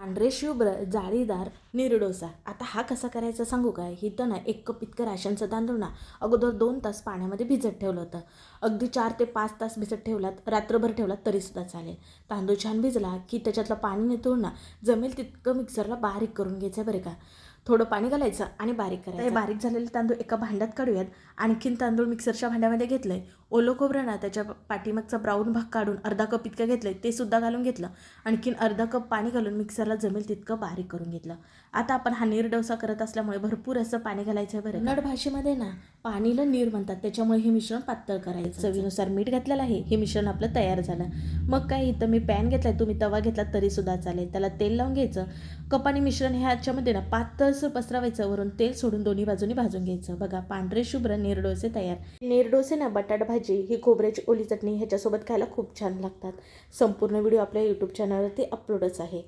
पांढरे शुभ्र जाळीदार निरडोसा. आता हा कसा करायचा सांगू काय? इथं ना एक कप इतकं राशनचं तांदूळ ना अगोदर दोन तास पाण्यामध्ये भिजत ठेवलं होतं. अगदी चार ते पाच तास भिजत ठेवलात रात्रभर ठेवलात तरीसुद्धा चालेल. तांदूळ छान भिजला की त्याच्यातलं पाणी निथळून ना जमेल तितकं मिक्सरला बारीक करून घ्यायचं बरं का. थोडं पाणी घालायचं आणि बारीक करायचं हे बारीक झालेले तांदूळ एका भांड्यात काढूयात. आणखीन तांदूळ मिक्सरच्या भांड्यामध्ये घेतलं आहे ओलं खोबरं ना त्याच्या पाठीमागचा ब्राऊन भाग काढून अर्धा कप इतकं घेतलं आहे ते सुद्धा घालून घेतलं. आणखीन अर्धा कप पाणी घालून मिक्सरला जमेल तितकं बारीक करून घेतलं. आता आपण हा नीर डोसा करत असल्यामुळे भरपूर असं पाणी घालायचं आहे बरं कन्नड भाषेमध्ये ना पाणीला नीर म्हणतात. त्याच्यामुळे हे मिश्रण पातळ करायचं. चवीनुसार मीठ घातलेलं आहे. हे मिश्रण आपलं तयार झालं. मग काय इथं मी पॅन घेतलाय. तुम्ही तवा घेतला तरी सुद्धा चालेल. त्याला तेल लावून घ्यायचं. कपाने मिश्रण ह्याच्यामध्ये ना पातळसर पसरवायचं. वरून तेल सोडून दोन्ही बाजूनी भाजून घ्यायचं. बघा पांढरे शुभ्र निरडोसे तयार. निरडोसे ना बटाट भाजी ही खोबऱ्याची ओली चटणी ह्याच्यासोबत खायला खूप छान लागतात. संपूर्ण व्हिडिओ आपल्या यूट्यूब चॅनलवरती अपलोडच आहे.